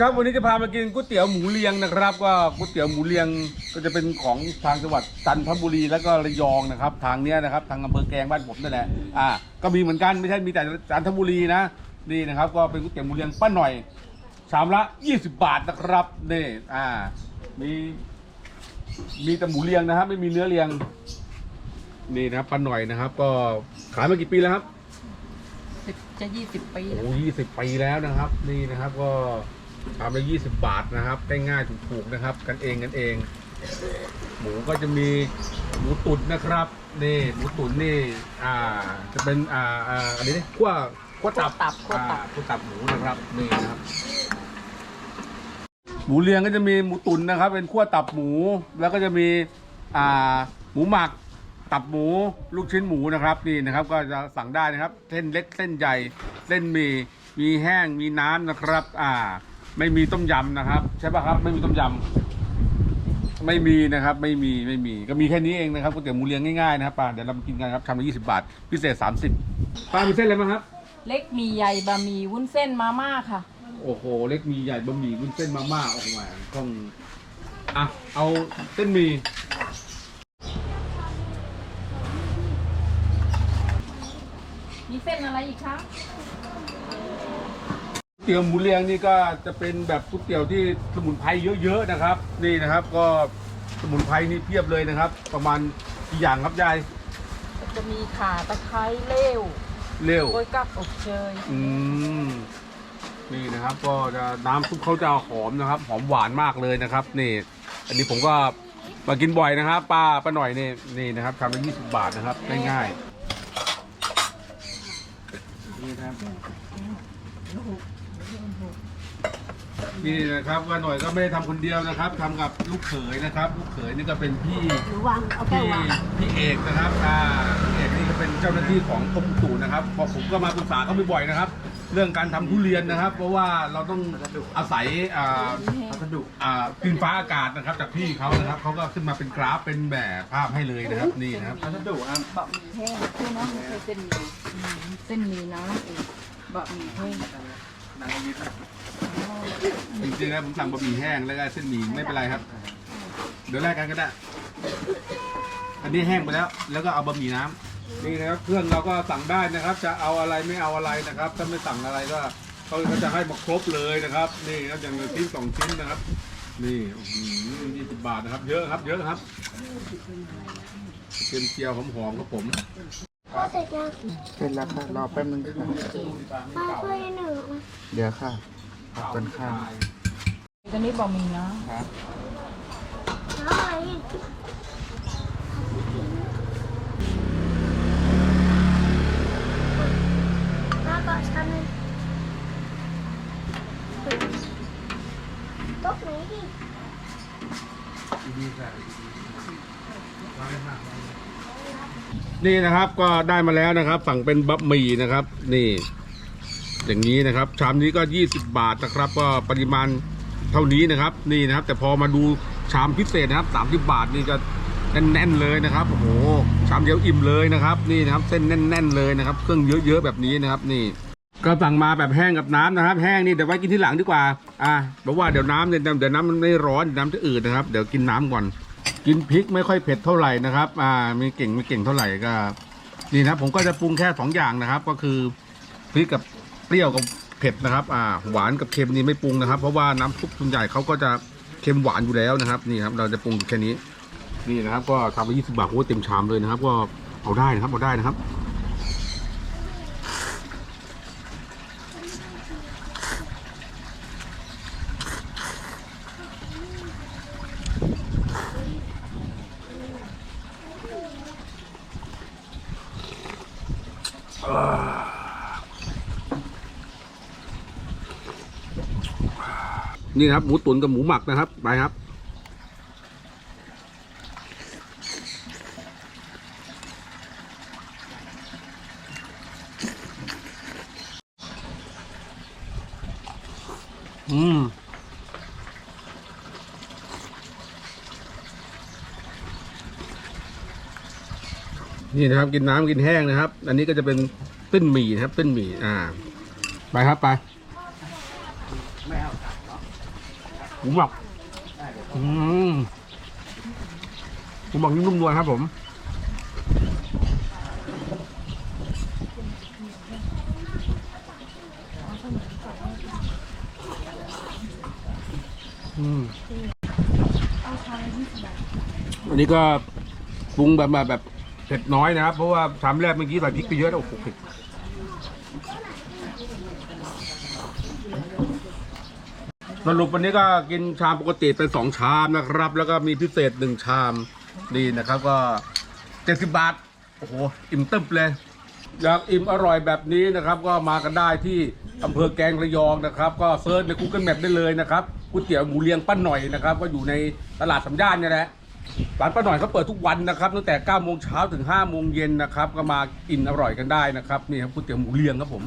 ครับวันนี้จะพามากินก๋วยเตี๋ยวหมูเลียงนะครับ ก็ก๋วยเตี๋ยวหมูเลียงก็จะเป็นของทางจังหวัดจันทบุรีแล้วก็ระยองนะครับ ทางเนี้ยนะครับ ทางอำเภอแกลงบ้านผมนั่นแหละอ่าก็มีเหมือนกันไม่ใช่มีแต่จันทบุรีนะนี่นะครับ ก็เป็นก๋วยเตี๋ยวหมูเลียงป้าหน่อยชามละ 20 บาทนะครับนี่อ่ามีมีแต่หมูเลียงนะครับ ไม่มีเนื้อเลียงนี่นะครับป้าหน่อยนะครับ ก็ขายมากี่ปีแล้วครับสิบจะยี่สิบปีโอ้แล้วยี่สิบปีแล้วนะครับ นี่นะครับก็ ทำละยี่สิบบาทนะครับได้ง่ายถูกๆนะครับ กันเองกันเอง หมูก็จะมีหมูตุ๋นนะครับนี่หมูตุ๋นนี่อ่าจะเป็นอ่าอ่าอันนี้นี่ขั้วขั้วตับตับโคตรตับ อ่าขั้วตับหมูนะครับนี่นะครับ หมูเลียงก็จะมีหมูตุ๋นนะครับ เป็นขั้วตับหมู แล้วก็จะมีอ่าหมูหมัก ตับหมูลูกชิ้นหมูนะครับนี่นะครับ ก็จะสั่งได้นะครับ เส้นเล็กเส้นใหญ่ เส้นหมีมีแห้งมีน้ำนะครับ อ่า ไม่มีต้มยำนะครับ ใช่ป่ะครับ ไม่มีต้มยำไม่มีนะครับ ไม่มีไม่มี ก็มีแค่นี้เองนะครับก๋วยเตี๋ยวหมูเลียงง่ายๆนะครับป้าเดี๋ยวเรามากินกันครับชามละยี่สิบบาท พิเศษสามสิบป้ามีเส้นอะไรบ้างครับ เล็กมีใหญ่บะหมี่วุ้นเส้นมาม่าค่ะ โอ้โห เล็กมีใหญ่บะหมี่วุ้นเส้นมาม่าโอ้โหแหมต้องอะเอาเส้นหมี่มีเส้นอะไรอีกคะ เตี๋ยวหมูเลียงนี่ก็จะเป็นแบบก๋วยเตี๋ยวที่สมุนไพรเยอะๆนะครับ นี่นะครับก็สมุนไพรนี่เพียบเลยนะครับ ประมาณกี่อย่างครับยายจะมีข่าตะไคร้เล้วเร็วโรยกักอบเชยอืมนี่นะครับ ก็จะน้ำซุปเขาจะหอมนะครับ หอมหวานมากเลยนะครับ นี่ อันนี้ผมก็มากินบ่อยนะครับป้าป้าหน่อยนี่นี่นะครับทำละยี่สิบบาทนะครับง่ายๆนี่นะครับ นี่นะครับว่าหน่อยก็ไม่ได้ทำคนเดียวนะครับทำกับลูกเขยนะครับ ลูกเขยนี่ก็เป็นพี่หรือวางเอาแก้พี่ววางพี่เอกนะครับอ่าพี่เอกนี่ก็เป็นเจ้าหน้าที่ของกรมอุตุนะครับพอผมก็มาปรึกษาเขาบ่อยๆนะครับ เรื่องการทำทุเรียนนะครับ เพราะว่าเราต้องอาศัยอ่า พัสดุอ่าดินฟ้าอากาศนะครับ จากพี่เขานะครับเขาก็ขึ้นมาเป็นกราฟเป็นแบบภาพให้เลยนะครับนี่นะครับพัสดุครับบะหมี่แห้งคือเนาะไม่ใช่เส้นหมี่อืมเส้นหมี่น้ำเองบะหมี่แห้ง นางยิป จริงๆแล้วผมสั่งบะหมี่แห้งแล้วก็เส้นหมี่ไม่เป็นไรครับ เดี๋ยวแรกกันก็ได้ อันนี้แห้งไปแล้ว แล้วก็เอาบะหมี่น้ำนี่นะครับเครื่องเราก็สั่งได้นะครับ จะเอาอะไรไม่เอาอะไรนะครับ ถ้าไม่สั่งอะไรก็เขาเขาจะให้มาครบเลยนะครับ นี่ครับอย่างละชิ้นสองชิ้นนะครับ นี่ยี่สิบบาทนะครับ เยอะครับ เยอะครับเทียมเจียวหอมๆครับผมพ่อเสร็จยังเสร็จแล้วค่ะ รอแป๊บนึงค่ะป้าช่วยหนูนะเดี๋ยวค่ะ ขอบคุณค่ะตอนนี้บะหมี่นะครับนี่นะครับก็ได้มาแล้วนะครับ สั่งเป็นบะหมี่นะครับ นี่ อย่างนี้นะครับ ชามนี้ก็ 20 บาทนะครับ ก็ปริมาณเท่านี้นะครับ นี่นะครับ แต่พอมาดูชามพิเศษนะครับ 30 บาทนี่จะแน่นๆเลยนะครับโอ้โหชามเดียวอิ่มเลยนะครับ นี่นะครับ เส้นแน่น ๆเลยนะครับ เครื่องเยอะๆแบบนี้นะครับ นี่ ก็สั่งมาแบบแห้งกับน้ำนะครับ แห้งนี่เดี๋ยวไว้กินที่หลังดีกว่า อ่าเพราะว่าเดี๋ยวน้ำเนี่ยเดี๋ยวน้ำมันไม่ร้อนน้ำจะอืดนะครับ เดี๋ยวกินน้ำก่อน กินพริกไม่ค่อยเผ็ดเท่าไหร่นะครับ อ่าไม่เก่งไม่เก่งเท่าไหร่ก็นี่นะผมก็จะปรุงแค่สองอย่างนะครับ ก็คือพริกกับ เปรี้ยวกับเผ็ดนะครับอ่าหวานกับเค็มนี่ไม่ปรุงนะครับ เพราะว่าน้ำซุปส่วนใหญ่เขาก็จะเค็มหวานอยู่แล้วนะครับ นี่ครับ เราจะปรุงแค่นี้ นี่นะครับ ก็ทำไปยี่สิบาทโอ้เต็มชามเลยนะครับ ก็เอาได้นะครับเอาได้นะครับ นี่ครับหมูตุ๋นกับหมูหมักนะครับ ไปครับ อืมนี่นะครับกินน้ำกินแห้งนะครับ อันนี้ก็จะเป็นเส้นหมี่นะครับเส้นหมี่อ่า ไปครับไป ไม่เอา หมูหมักอืมหมูหมักนี่นุ่มนวลครับผมอันนี้ก็ปรุงแบบมาแบบเผ็ดน้อยนะครับ เพราะว่าชามแรกเมื่อกี้ใส่พริกไปเยอะแล้วโอ้โหเผ็ด สรุปวันนี้ก็กินชามปกติเป็นสองชามนะครับ แล้วก็มีพิเศษหนึ่งชามนี่นะครับก็เจ็ดสิบบาท โอ้โห อิ่มเติบเลย อยากอิ่มอร่อยแบบนี้นะครับ ก็มากันได้ที่อำเภอแกงระยองนะครับ ก็เซิร์ชใน Google Map ได้เลยนะครับก๋วยเตี๋ยวหมูเลียงป้าหน่อยนะครับ ก็อยู่ในตลาดสำย่านเนี่ยแหละร้านป้าหน่อยเขาเปิดทุกวันนะครับตั้งแต่9โมงเช้าถึง5โมงเย็นนะครับ ก็มาอิ่มอร่อยกันได้นะครับนี่ครับก๋วยเตี๋ยวหมูเลียงครับผม